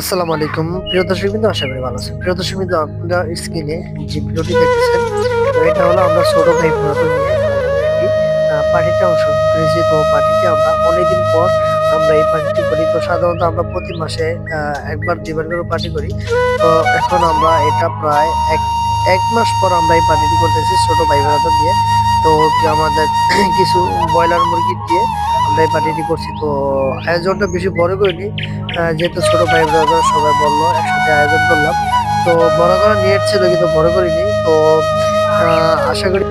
আসসালামু আলাইকুম। প্রিয় দর্শক বিন্দু আশা করি ভালো আছেন। প্রিয় দর্শক বিন্দু আপনারা স্ক্রিনে যে ভিডিওটি দেখতেছেন এটা হলো আমরা ছোট ভাই পুরাতন নিয়ে করেছি। তো পার্টিতে আমরা অনেকদিন পর আমরা এই পার্টিটি করি। তো সাধারণত আমরা প্রতি মাসে একবার, দুইবার করে পার্টি করি। তো এখন আমরা এটা প্রায় এক এক মাস পর আমরা এই পার্টিটি করতেছি ছোট ভাই পুরাতন দিয়ে তো আমাদের কিছু ব্রয়লার মুরগি দিয়ে আমরা এই পার্টিটি করছি তো আয়োজনটা বেশি বড় করিনি। যেহেতু ছোটো ভাই ব্রাদার সবাই বলল, একসাথে আয়োজন করলাম। তো বড় করা নিয়ে ছিল কিন্তু বড় করিনি। তো আশা করি